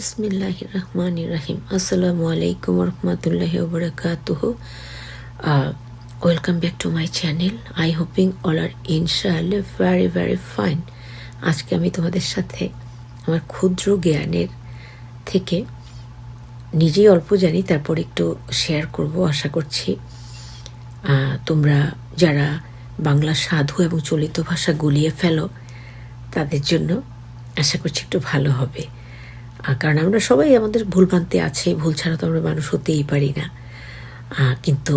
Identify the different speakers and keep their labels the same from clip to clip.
Speaker 1: বিসমিল্লাহ রহমান রাহিম আসসালামু আলাইকুম রহমতুল্লাহ বরকাতুহ welcome back to my channel. I hoping all are ইনশাআল্লাহ ভেরি ভেরি ফাইন। আজকে আমি তোমাদের সাথে আমার ক্ষুদ্র জ্ঞানের থেকে নিজেই অল্প জানি, তারপর একটু শেয়ার করব, আশা করছি। তোমরা যারা বাংলা সাধু এবং চলিত ভাষা গুলিয়ে ফেলো, তাদের জন্য আশা করছি একটু ভালো হবে। কারণ আমরা সবাই আমাদের ভুলভ্রান্তি আছে, ভুল ছাড়া তো আমরা মানুষ হতেই পারি না। কিন্তু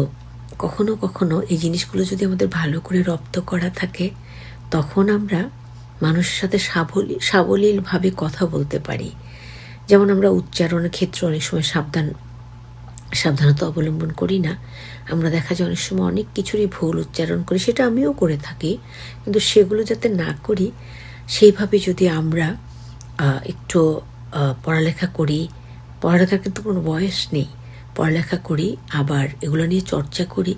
Speaker 1: কখনো কখনো এই জিনিসগুলো যদি আমাদের ভালো করে রপ্ত করা থাকে, তখন আমরা মানুষের সাথে সাবলী, সাবলীলভাবে কথা বলতে পারি। যেমন আমরা উচ্চারণের ক্ষেত্রে অনেক সময় সাবধান, সাবধানতা অবলম্বন করি না। আমরা দেখা যায় অনেক সময় অনেক কিছুরই ভুল উচ্চারণ করি, সেটা আমিও করে থাকি। কিন্তু সেগুলো যাতে না করি, সেইভাবে যদি আমরা একটু পড়ালেখা করি। পড়ালেখার কিন্তু কোনো বয়স নেই। পড়ালেখা করি, আবার এগুলো নিয়ে চর্চা করি।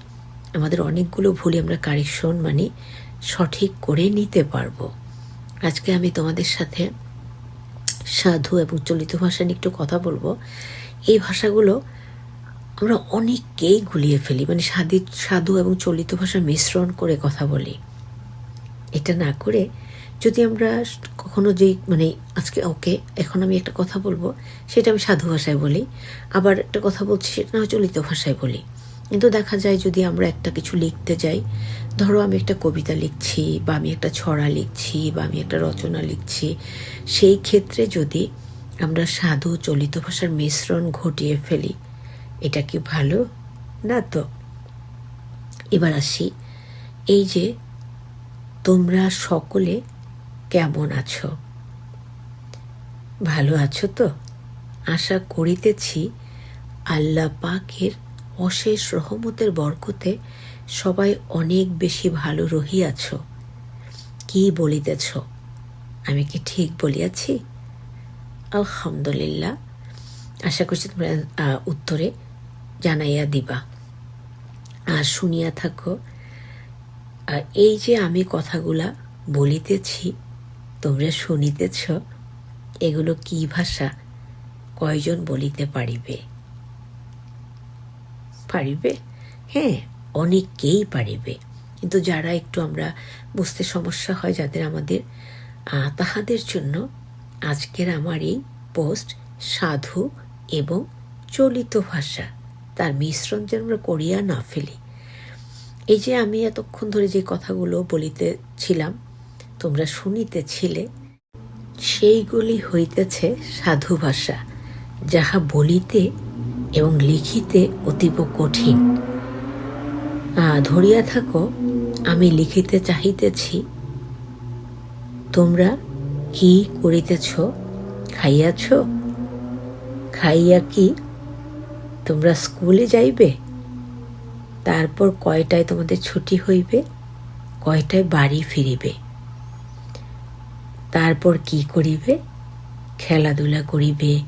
Speaker 1: আমাদের অনেকগুলো ভুলই আমরা কারেকশন মানে সঠিক করে নিতে পারব। আজকে আমি তোমাদের সাথে সাধু এবং চলিত ভাষা নিয়ে একটু কথা বলব। এই ভাষাগুলো আমরা অনেককেই গুলিয়ে ফেলি। মানে সাধু সাধু এবং চলিত ভাষা মিশ্রণ করে কথা বলি। এটা না করে যদি আমরা কখনো যেই মানে আজকে ওকে, এখন আমি একটা কথা বলব, সেটা আমি সাধু ভাষায় বলি। আবার একটা কথা বলছি, সেটা না চলিত ভাষায় বলি। কিন্তু দেখা যায় যদি আমরা একটা কিছু লিখতে যাই, ধরো আমি একটা কবিতা লিখছি, বা আমি একটা ছড়া লিখছি, বা আমি একটা রচনা লিখছি, সেই ক্ষেত্রে যদি আমরা সাধু চলিত ভাষার মিশ্রণ ঘটিয়ে ফেলি, এটা কি ভালো না তো? এবার আসি, এই যে তোমরা সকলে কেমন আছো? ভালো আছো তো? আশা করিতেছি আল্লাহ পাকের অশেষ রহমতের বরকতে সবাই অনেক বেশি ভালো রহিয়াছ। কি বলিতেছ? আমি কি ঠিক বলিয়াছি? আলহামদুলিল্লাহ। আশা করছি তোমরা উত্তরে জানাইয়া দিবা। আর শুনিয়া থাকো এই যে আমি কথাগুলা বলিতেছি তোমরা শুনিতেছ, এগুলো কি ভাষা? কয়জন বলিতে পারিবে? পারিবে? হ্যাঁ অনেকেই পারিবে। কিন্তু যারা একটু আমরা বুঝতে সমস্যা হয় যাদের আমাদের তাহাদের জন্য আজকের আমার এই পোস্ট সাধু এবং চলিত ভাষা, তার মিশ্রণ যেন আমরা করিয়া না ফেলি। এই যে আমি এতক্ষণ ধরে যে কথাগুলো বলিতেছিলাম তোমরা শুনিতেছিলে, সেইগুলি হইতেছে সাধু ভাষা, যাহা বলিতে এবং লিখিতে অতীব কঠিন। ধরিয়া থাকো, আমি লিখিতে চাহিতেছি, তোমরা কি করিতেছ, খাইয়াছ? খাইয়া কি তোমরা স্কুলে যাইবে? তারপর কয়টায় তোমাদের ছুটি হইবে? কয়টায় বাড়ি ফিরিবে? তারপর কি করিবে? খেলাধুলা করিবে,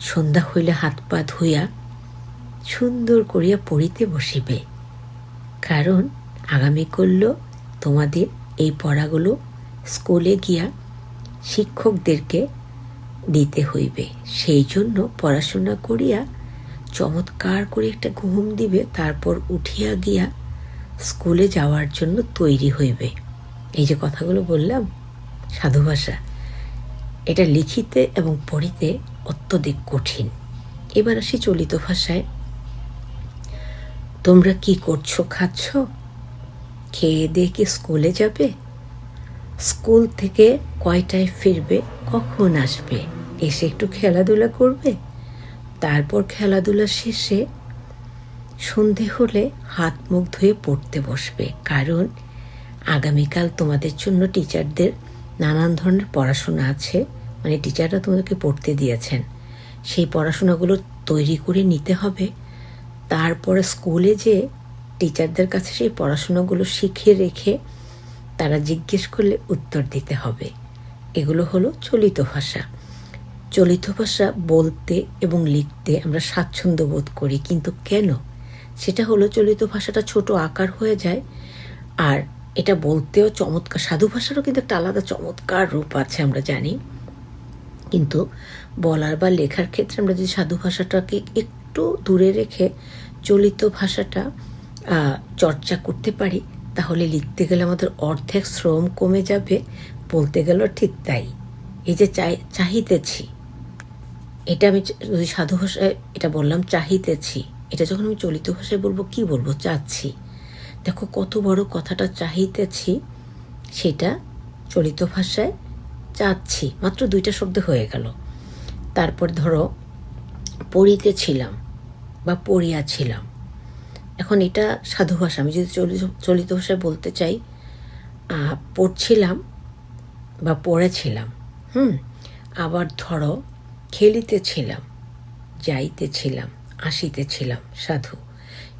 Speaker 1: সন্ধ্যা হইলে হাত পা ধুইয়া সুন্দর করিয়া পড়িতে বসিবে। কারণ আগামী করল তোমাদের এই পড়াগুলো স্কুলে গিয়া শিক্ষকদেরকে দিতে হইবে। সেই জন্য পড়াশোনা করিয়া চমৎকার করে একটা ঘুম দিবে, তারপর উঠিয়া গিয়া স্কুলে যাওয়ার জন্য তৈরি হইবে। এই যে কথাগুলো বললাম সাধু ভাষা। এটা লিখিতে এবং পড়িতে অত্যধিক কঠিন। এবার আসি চলিত ভাষায়। তোমরা কি করছ, খাচ্ছ? খেয়ে দিয়ে কি স্কুলে যাবে? স্কুল থেকে কয়টায় ফিরবে? কখন আসবে? এসে একটু খেলাধুলা করবে? তারপর খেলাধুলা শেষে সন্ধে হলে হাত মুখ ধুয়ে পড়তে বসবে। কারণ আগামীকাল তোমাদের জন্য টিচারদের নানান ধরনের পড়াশোনা আছে। মানে টিচাররা তোমাদেরকে পড়তে দিয়েছেন। সেই পড়াশোনাগুলো তৈরি করে নিতে হবে। তারপরে স্কুলে যে টিচারদের কাছে সেই পড়াশোনাগুলো শিখে রেখে তারা জিজ্ঞেস করলে উত্তর দিতে হবে। এগুলো হলো চলিত ভাষা। চলিত ভাষা বলতে এবং লিখতে আমরা স্বাচ্ছন্দ্য বোধ করি। কিন্তু কেন? সেটা হলো চলিত ভাষাটা ছোট আকার হয়ে যায়। আর এটা বলতেও চমৎকার, সাধু ভাষারও কিন্তু একটা আলাদা চমৎকার রূপ আছে আমরা জানি। কিন্তু বলার বা লেখার ক্ষেত্রে আমরা যদি সাধু ভাষাটাকে একটু দূরে রেখে চলিত ভাষাটা চর্চা করতে পারি, তাহলে লিখতে গেলে আমাদের অর্ধেক শ্রম কমে যাবে, বলতে গেলেও ঠিক তাই। এই যে চাই, চাহিতেছি, এটা আমি যদি সাধু ভাষায়, এটা বললাম চাহিতেছি, এটা যখন আমি চলিত ভাষায় বলব, কি বলব? চাচ্ছি। দেখো কত বড় কথাটা চাহিতেছি, সেটা চলিত ভাষায় চাচ্ছি। মাত্র দুইটা শব্দ হয়ে গেল। তারপর ধরো, পড়িতেছিলাম বা পড়িয়াছিলাম। এখন এটা সাধু ভাষা। আমি যদি চলিত- ভাষায় বলতে চাই পড়ছিলাম বা পড়েছিলাম, হুম, আবার ধরো, খেলিতেছিলাম, যাইতেছিলাম, আসিতেছিলাম, সাধু।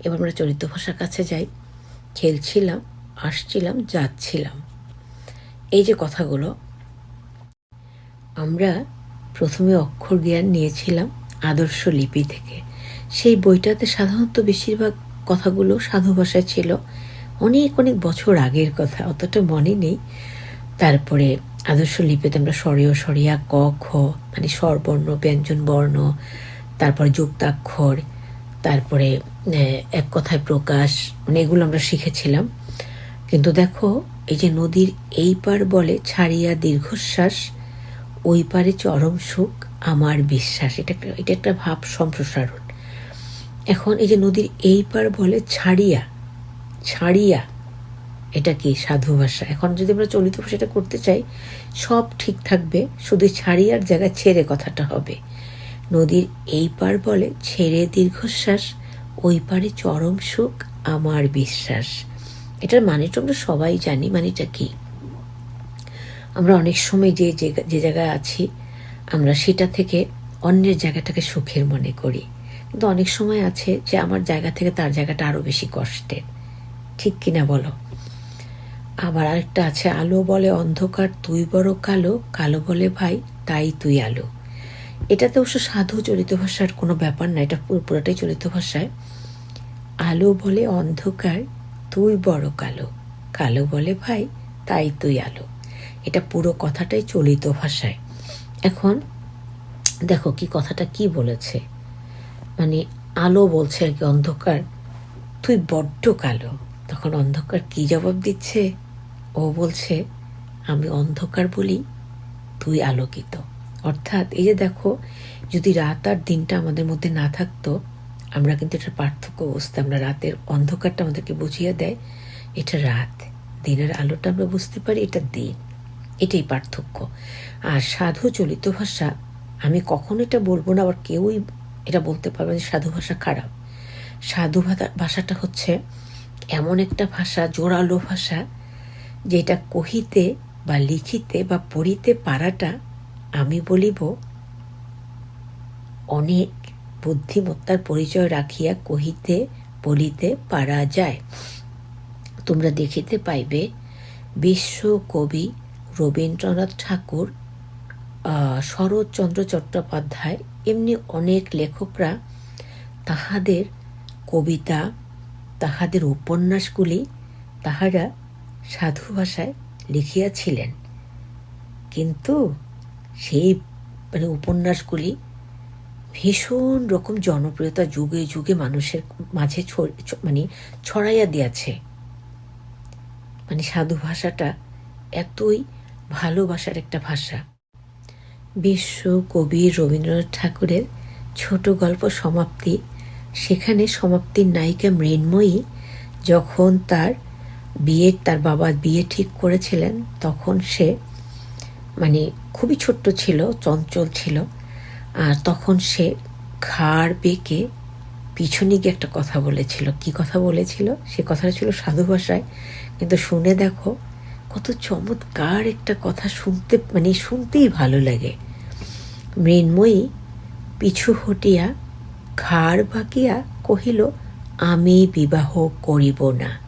Speaker 1: এবার আমরা চলিত ভাষার কাছে যাই। খেলছিলাম, আসছিলাম, যাচ্ছিলাম। এই যে কথাগুলো, আমরা প্রথমে অক্ষর জ্ঞান নিয়েছিলাম আদর্শ লিপি থেকে। সেই বইটাতে সাধারণত বেশিরভাগ কথাগুলো সাধু ভাষায় ছিল। অনেক অনেক বছর আগের কথা, অতটা মনে নেই। তারপরে আদর্শ লিপিতে আমরা স্বরীয় সরিয়া ক, খ মানে স্বরবর্ণ ব্যঞ্জন, বর্ণ, তারপরে যুক্তাক্ষর, তারপরে এক কথায় প্রকাশ মানে এগুলো আমরা শিখেছিলাম। কিন্তু দেখো, এই যে নদীর এই পার বলে ছাড়িয়া দীর্ঘশ্বাস, ওই পারে চরম সুখ, আমার বিশ্বাস। এটা একটা- এটা একটা ভাব সম্প্রসারণ। এখন এই যে নদীর এই পার বলে ছাড়িয়া ছাড়িয়া, এটা কি সাধু ভাষা? এখন যদি আমরা চলিত ভাষাটা করতে চাই, সব ঠিক থাকবে, শুধু ছাড়িয়ার জায়গায় ছেড়ে কথাটা হবে। নদীর এই পার বলে ছেড়ে দীর্ঘশ্বাস ওই পারে চরম সুখ, আমার বিশ্বাস। এটার মানেটা আমরা সবাই জানি, মানেটা কি? আমরা অনেক সময় যে যে- জায়গায় আছি, আমরা সেটা থেকে অন্যের জায়গাটাকে সুখের মনে করি। কিন্তু অনেক সময় আছে যে আমার জায়গা থেকে তার জায়গাটা আরও বেশি কষ্টের। ঠিক কিনা বলো? আবার আরেকটা আছে, আলো বলে অন্ধকার, তুই বড় কালো কালো বলে ভাই, তাই তুই আলো। এটাতে অবশ্য সাধু চলিত ভাষার কোনো ব্যাপার না, এটা পুরো- পুরোটাই চলিত ভাষায়। আলো বলে অন্ধকার, তুই বড় কালো। কালো বলে ভাই, তাই তুই আলো। এটা পুরো কথাটাই চলিত ভাষায়। এখন দেখো কি কথাটা কি বলেছে। মানে আলো বলছে আর কি অন্ধকার, তুই বড্ড কালো। তখন অন্ধকার কি জবাব দিচ্ছে? ও বলছে, আমি অন্ধকার বলি, তুই আলোকিত। অর্থাৎ এই যে দেখো, যদি রাত আর দিনটা আমাদের মধ্যে না থাকতো আমরা কিন্তু এটা পার্থক্য বুঝতাম আমরা রাতের অন্ধকারটা আমাদেরকে বুঝিয়ে দেয়। এটা রাত, দিনের আলোটা আমরা বুঝতে পারি, এটা দিন। এটাই পার্থক্য। আর সাধু চলিত ভাষা, আমি কখনো এটা বলব না, আবার কেউই এটা বলতে পারবে যে সাধু ভাষা খারাপ। সাধু ভাষা, ভাষাটা হচ্ছে এমন একটা ভাষা, জোরালো ভাষা, যেটা কহিতে বা লিখিতে বা পড়িতে পারাটা আমি বলিব অনেক বুদ্ধিমত্তার পরিচয় রাখিয়া কহিতে, বলিতে পারা যায়। তোমরা দেখিতে পাইবে, বিশ্ব কবি রবীন্দ্রনাথ ঠাকুর শরৎচন্দ্র চট্টোপাধ্যায় এমনি অনেক লেখকরা তাহাদের কবিতা, তাহাদের উপন্যাসগুলি তাহারা সাধু ভাষায় লিখিয়াছিলেন। কিন্তু সেই মানে উপন্যাসগুলি ভীষণ রকম জনপ্রিয়তা যুগে যুগে মানুষের মাঝে মানে ছড়াইয়া দিয়াছে। মানে সাধু ভাষাটা এতই ভালোবাসার একটা ভাষা। বিশ্ব কবি রবীন্দ্রনাথ ঠাকুরের ছোট গল্প সমাপ্তি। সেখানে সমাপ্তির নায়িকা মৃন্ময়ী যখন তার বিয়ে, তার বাবা বিয়ে ঠিক করেছিলেন, তখন সে মানে খুবই ছোট্ট ছিল, চঞ্চল ছিল। আর তখন সে ঘাড় বেঁকে পিছনে গিয়ে একটা কথা বলেছিল। কি কথা বলেছিল? সে কথাটা ছিল সাধু ভাষায়। কিন্তু শুনে দেখো, কত চমৎকার একটা কথা শুনতে মানে শুনতেই ভালো লাগে। মৃন্ময়ী পিছু হটিয়া ঘাড় বাঁকিয়া কহিল, আমি বিবাহ করিব না।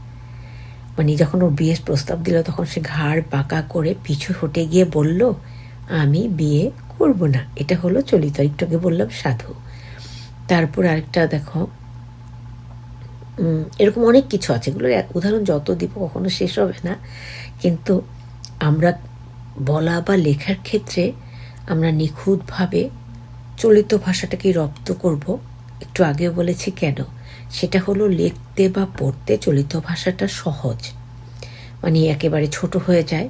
Speaker 1: মানে যখন ওর বিয়ের প্রস্তাব দিল, তখন সে ঘাড় বাঁকা করে পিছু হটে গিয়ে বলল, আমি বিয়ে করব না। এটা হলো চলিত। একটুকে বললাম সাধু। তারপর আরেকটা দেখো। এরকম অনেক কিছু আছে। এগুলোর উদাহরণ যত দিব, কখনো শেষ হবে না। কিন্তু আমরা বলা বা লেখার ক্ষেত্রে আমরা নিখুঁতভাবে চলিত ভাষাটাকে রপ্ত করব। একটু আগেও বলেছি কেন? সেটা হলো লিখতে বা পড়তে চলিত ভাষাটা সহজ। মানে একেবারে ছোট হয়ে যায়।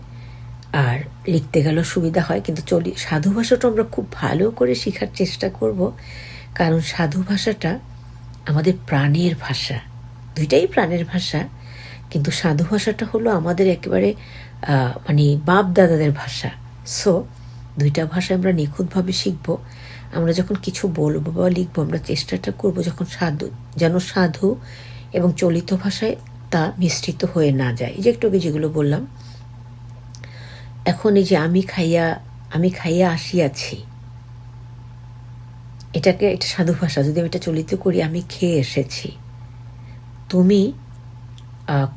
Speaker 1: আর লিখতে গেলেও সুবিধা হয়, কিন্তু চলি, সাধু ভাষাটা আমরা খুব ভালো করে শেখার চেষ্টা করব। কারণ সাধু ভাষাটা আমাদের প্রাণের ভাষা, দুইটাই প্রাণের ভাষা, কিন্তু সাধু ভাষাটা হলো আমাদের একেবারে মানে বাপ দাদাদের ভাষা। সো দুইটা ভাষা আমরা নিখুঁতভাবে শিখব। আমরা যখন কিছু বলব বা লিখব, আমরা চেষ্টাটা করব যখন সাধু, যেন সাধু এবং চলিত ভাষায় তা মিশ্রিত হয়ে না যায়। এই যে একটু আগে যেগুলো বললাম এখন এই যে আমি খাইয়া আমি খাইয়া আসিয়াছি, এটাকে, এটা সাধু ভাষা, যদি আমি এটা চলিত করি, আমি খেয়ে এসেছি। তুমি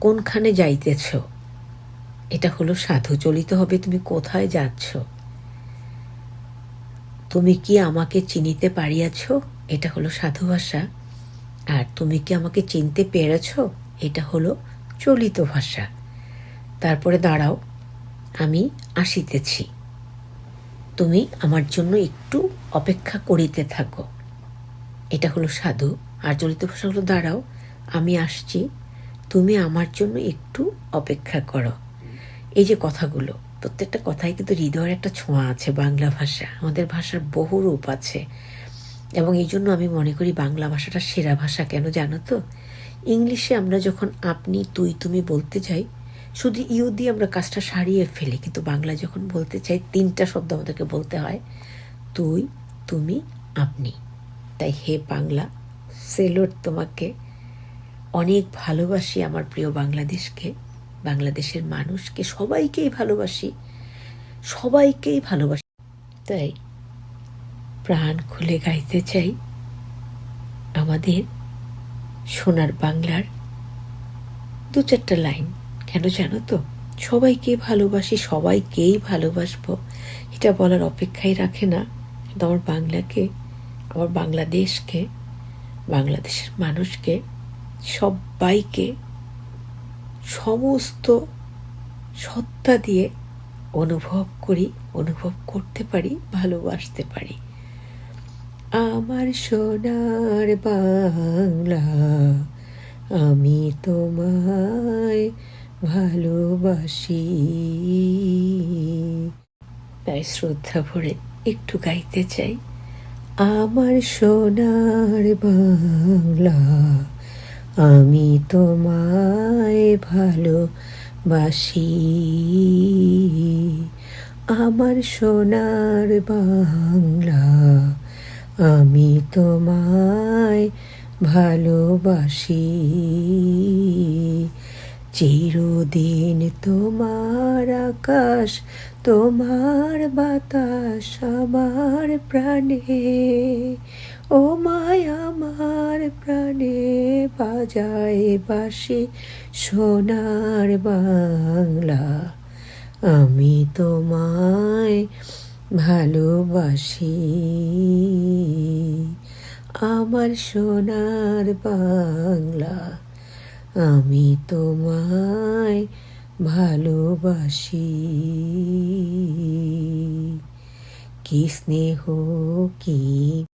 Speaker 1: কোনখানে যাইতেছ? এটা হলো সাধু, চলিত হবে, তুমি কোথায় যাচ্ছ? তুমি কি আমাকে চিনিতে পারিয়াছ? এটা হলো সাধু ভাষা। আর তুমি কি আমাকে চিনতে পেরেছ? এটা হলো চলিত ভাষা। তারপরে দাঁড়াও। আমি আসিতেছি। তুমি আমার জন্য একটু অপেক্ষা করিতে থাকো। এটা হলো সাধু। আর চলিত ভাষা হলো, দাঁড়াও, আমি আসছি। তুমি আমার জন্য একটু অপেক্ষা করো। এই যে কথাগুলো, প্রত্যেকটা কথাই কিন্তু হৃদয়ের একটা ছোঁয়া আছে বাংলা ভাষা। আমাদের ভাষার বহু রূপ আছে। এবং এই জন্য আমি মনে করি বাংলা ভাষাটা সেরা ভাষা। কেন জানো তো? ইংলিশে আমরা যখন আপনি, তুই, তুমি বলতে যাই শুধু ইউ দিয়ে আমরা কাজটা সারিয়ে ফেলি, কিন্তু বাংলা যখন বলতে চাই, তিনটা শব্দ আমাদেরকে বলতে হয়। তুই, তুমি, আপনি। তাই হে বাংলা সেলোর তোমাকে। অনেক ভালোবাসি আমার প্রিয় বাংলাদেশকে, বাংলাদেশের মানুষকে, সবাইকেই ভালোবাসি সবাইকেই ভালোবাসি। তাই প্রাণ খুলে গাইতে চাই আমাদের সোনার বাংলার দু চারটা লাইন। কেন জানো তো? সবাইকে ভালোবাসি, সবাইকেই ভালোবাসবো। এটা বলার অপেক্ষাই রাখে না। কিন্তু আমার বাংলাকে, আমার বাংলাদেশকে, বাংলাদেশের মানুষকে, সবাইকে সমস্ত সত্তা দিয়ে অনুভব করি, অনুভব করতে পারি, ভালোবাসতে পারি। আমার সোনার বাংলা, আমি তোমায় ভালোবাসি। তাই শ্রদ্ধা ভরে একটু গাইতে চাই। আমার সোনার বাংলা, আমি তোমায় ভালোবাসি। আমার সোনার বাংলা, আমি তোমায় ভালোবাসি। চিরদিন তোমার আকাশ, তোমার বাতাস আমার প্রাণে। ও মায়, আমার প্রাণে বাজায় বাসি সোনার বাংলা। আমি তোমায় ভালোবাসি। আমার সোনার বাংলা। আমি তোমায় ভালোবাসি। কি স্নেহ কি